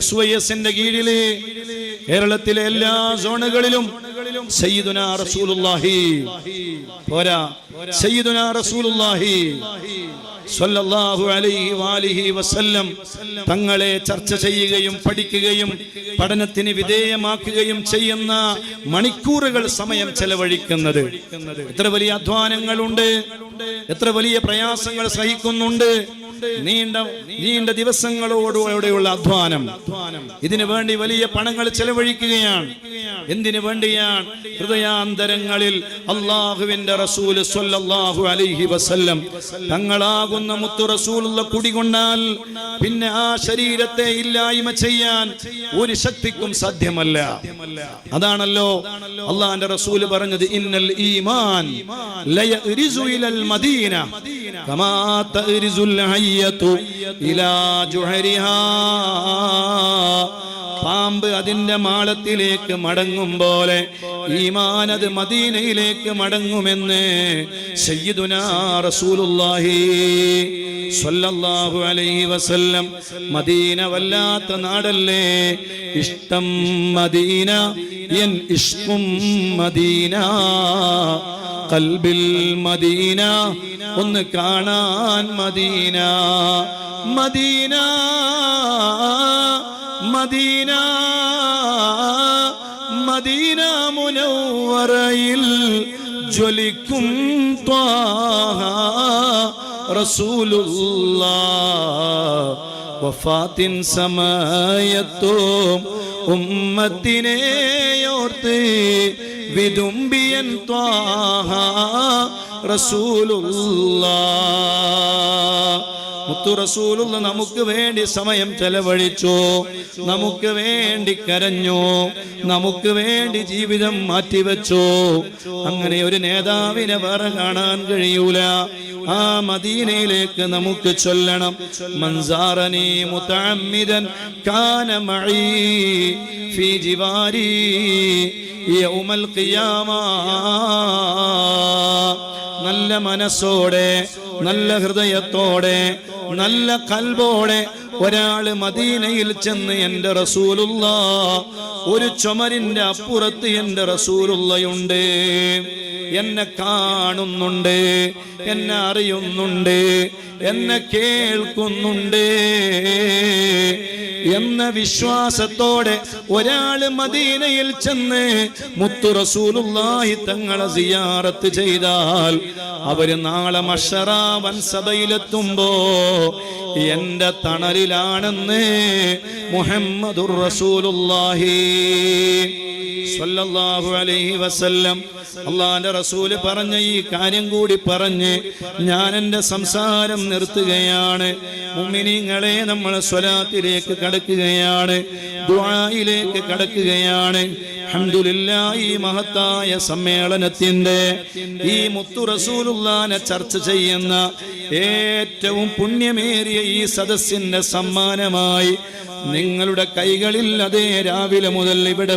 S Y കീഴിൽ കേരളത്തിലെ എല്ലാ സോണുകളിലും സയ്യിദുന റസൂലുള്ളാഹി. പോരാ. സയ്യിദുന റസൂലുള്ളാഹി സ്വല്ലല്ലാഹു അലൈഹി വാലിഹി വസല്ലം തങ്ങളെ ചർച്ച ചെയ്യുകയും പഠിക്കുകയും പഠനത്തിന് വിധേയമാക്കുകയും ചെയ്യുന്ന മണിക്കൂറുകൾ സമയം ചെലവഴിക്കുന്നത്. എത്ര വലിയ അധ്വാനങ്ങളുണ്ട്. എത്ര വലിയ പ്രയാസങ്ങൾ സഹിക്കുന്നുണ്ട്. നീണ്ട നീണ്ട ദിവസങ്ങളോടുകൂടെയുള്ള അധ്വാനം. ഇതിനു വേണ്ടി വലിയ പണങ്ങൾ ചെലവഴിക്കുകയാണ്. എന്തിനു വേണ്ടിയാണ് ഹൃദയാന്തരങ്ങളിൽ അള്ളാഹുവിന്റെ റസൂൽ സ്വല്ലല്ലാഹു അലൈഹി വസല്ലം തങ്ങളാകുന്ന മുത്തു റസൂലുള്ള കുടികൊണ്ടാൽ പിന്നെ ആ ശരീരത്തെ ഇല്ലായ്മ ചെയ്യാൻ ഒരു ശക്തിക്കും സാധ്യമല്ല. അതാണല്ലോ അള്ളാന്റെ റസൂൽ പറഞ്ഞത് ഇന്നൽ ഈമാൻ മദീന കമാ ഇലാ ജുഹരിഹാ. അതിന്റെ മാളത്തിലേക്ക് മടങ്ങും പോലെ ഈമാൻ അത് മദീനയിലേക്ക് മടങ്ങുമെന്ന് സയ്യിദുനാ റസൂലുള്ളാഹി സ്വല്ലല്ലാഹു അലൈഹി വസല്ലം. മദീന വല്ലാത്ത നാടല്ലേ? ഇഷ്ടം മദീന എൻ ഇഷ്കും മദീന. കൽബിൽ മദീന ഒന്ന് കാണാൻ മദീന. മദീന മദീന മദീന മുനവറയിൽ ജ്വലിക്കും ത്വാഹ റസൂലുള്ള വഫാത്തിൻ സമയത്തും ഉമ്മത്തിനെയോർത്ത് വിതുമ്പിയൻ ത്വാഹ റസൂലുള്ള മുത്തു റസൂലുള്ള നമുക്ക് വേണ്ടി സമയം ചെലവഴിച്ചു. നമുക്ക് വേണ്ടി കരഞ്ഞു. നമുക്ക് വേണ്ടി ജീവിതം മാറ്റിവെച്ചു. അങ്ങനെ ഒരു നേതാവിനെ വേറെ കാണാൻ കഴിയൂല. ആ മദീനയിലേക്ക് നമുക്ക് ചൊല്ലണം. മൻസാറനി മുതഅമ്മിദൻ കാന മഈ ഫീ ജിവാരി യൗമൽ ഖിയാമ. നല്ല മനസ്സോടെ നല്ല ഹൃദയത്തോടെ നല്ല കൽബോടെ ഒരാൾ മദീനയിൽ ചെന്ന് എന്റെ റസൂലുള്ള ഒരു ചുമരിന്റെ അപ്പുറത്ത് എന്റെ റസൂലുള്ളയുണ്ട്. എന്നെ കാണുന്നുണ്ട് എന്നെ അറിയുന്നുണ്ട് എന്നെ കേൾക്കുന്നുണ്ട്. എന്ന വിശ്വാസത്തോടെ ഒരാൾ മദീനയിൽ ചെന്ന് മുത്തു റസൂലുള്ളാഹി തങ്ങളെ സിയാറത്ത് ചെയ്താൽ അവർ നാളെ മഷറാവൻ സഭയിലെത്തുമ്പോ എന്റെ തണലിലാണെന്ന് മുഹമ്മദുർ റസൂലുള്ളാഹി സ്വല്ലല്ലാഹു അലൈഹി വസല്ലം. അള്ളാന്റെ റസൂൽ പറഞ്ഞ ഈ കാര്യം കൂടി പറഞ്ഞ് ഞാൻ എന്റെ സംസാരം നിർത്തുകയാണ്. മുമിനിങ്ങളെ നമ്മൾ സ്വലാത്തിലേക്ക് കടക്കുകയാണ് ദുആയിലേക്ക് കടക്കുകയാണ്. ഈ മഹത്തായ സമ്മേളനത്തിന്റെ ഈ മുത്തു റസൂലുള്ളാനെ ചർച്ച ചെയ്യുന്ന ഏറ്റവും പുണ്യമേറിയ ഈ സദസ്സിന്റെ സമ്മാനമായി നിങ്ങളുടെ കൈകളിൽ അതേ രാവിലെ മുതൽ ഇവിടെ